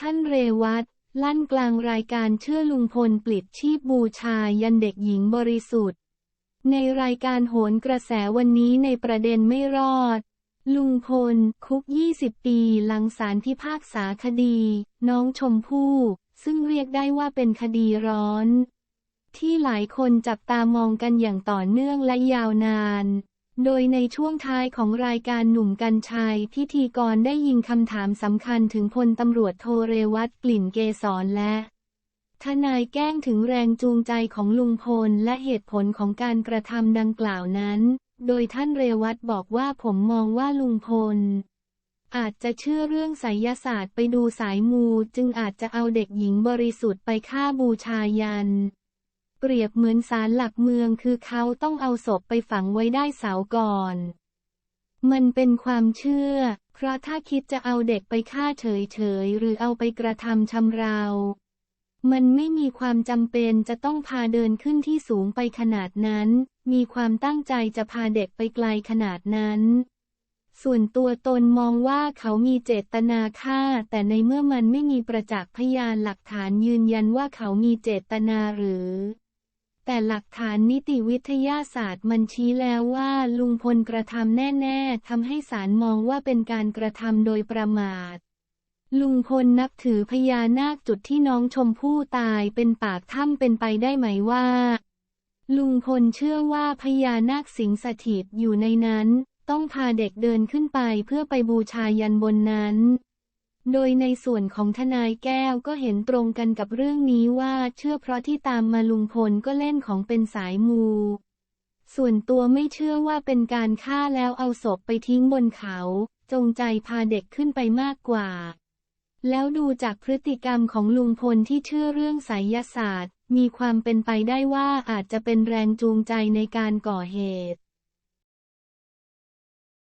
ท่านเรวัตลั่นกลางรายการเชื่อลุงพลปลิดชีพบูชายันเด็กหญิงบริสุทธิ์ ในรายการโหนกระแสวันนี้ในประเด็นไม่รอด ลุงพล คุก 20 ปีหลังศาลพิพากษาคดี น้องชมพู่ ซึ่งเรียกได้ว่าเป็นคดีร้อน ที่หลายคนจับตามองกันอย่างต่อเนื่องและยาวนาน โดยในช่วงท้ายของรายการหนุ่มกัญชัย พิธีกรได้ยิงคำถามสำคัญถึงพลตำรวจโทเรวัตกลิ่นเกษรและ ทนายแก้งถึงแรงจูงใจของลุงพลและเหตุผลของการกระทำดังกล่าวนั้น โดยท่านเรวัตบอกว่าผมมองว่าลุงพล อาจจะเชื่อเรื่องไสยศาสตร์ไปดูสายมู จึงอาจจะเอาเด็กหญิงบริสุทธิ์ไปฆ่าบูชายัน เปรียบเหมือนศาลหลักเมืองคือเขาต้องเอาศพไปฝังไว้ได้เสาก่อน มันเป็นความเชื่อ เพราะถ้าคิดจะเอาเด็กไปฆ่าเฉยๆ หรือเอาไปกระทำชำเรา มันไม่มีความจำเป็นจะต้องพาเดินขึ้นที่สูงไปขนาดนั้น มีความตั้งใจจะพาเด็กไปไกลขนาดนั้นส่วนตัวตนมองว่าเขามีเจตนาฆ่า แต่ในเมื่อมันไม่มีประจักษ์พยานหลักฐานยืนยันว่าเขามีเจตนาหรือ แต่หลักฐานนิติวิทยาศาสตร์มันชี้แล้วว่าลุงพลกระทำแน่ๆทำให้ศาลมองว่าเป็นการกระทำโดยประมาท ลุงพลนับถือพญานาคจุดที่น้องชมพู่ตายเป็นปากถ้ำเป็นไปได้ไหมว่า ลุงพลเชื่อว่าพญานาคสิงสถิตอยู่ในนั้น ต้องพาเด็กเดินขึ้นไปเพื่อไปบูชายันบนนั้น โดยในส่วนของทนายแก้วก็เห็นตรงกันกับเรื่องนี้ว่าเชื่อเพราะที่ตามมาลุงพลก็เล่นของเป็นสายมู ส่วนตัวไม่เชื่อว่าเป็นการฆ่าแล้วเอาศพไปทิ้งบนเขา จงใจพาเด็กขึ้นไปมากกว่า แล้วดูจากพฤติกรรมของลุงพลที่เชื่อเรื่องไสยศาสตร์ มีความเป็นไปได้ว่าอาจจะเป็นแรงจูงใจในการก่อเหตุ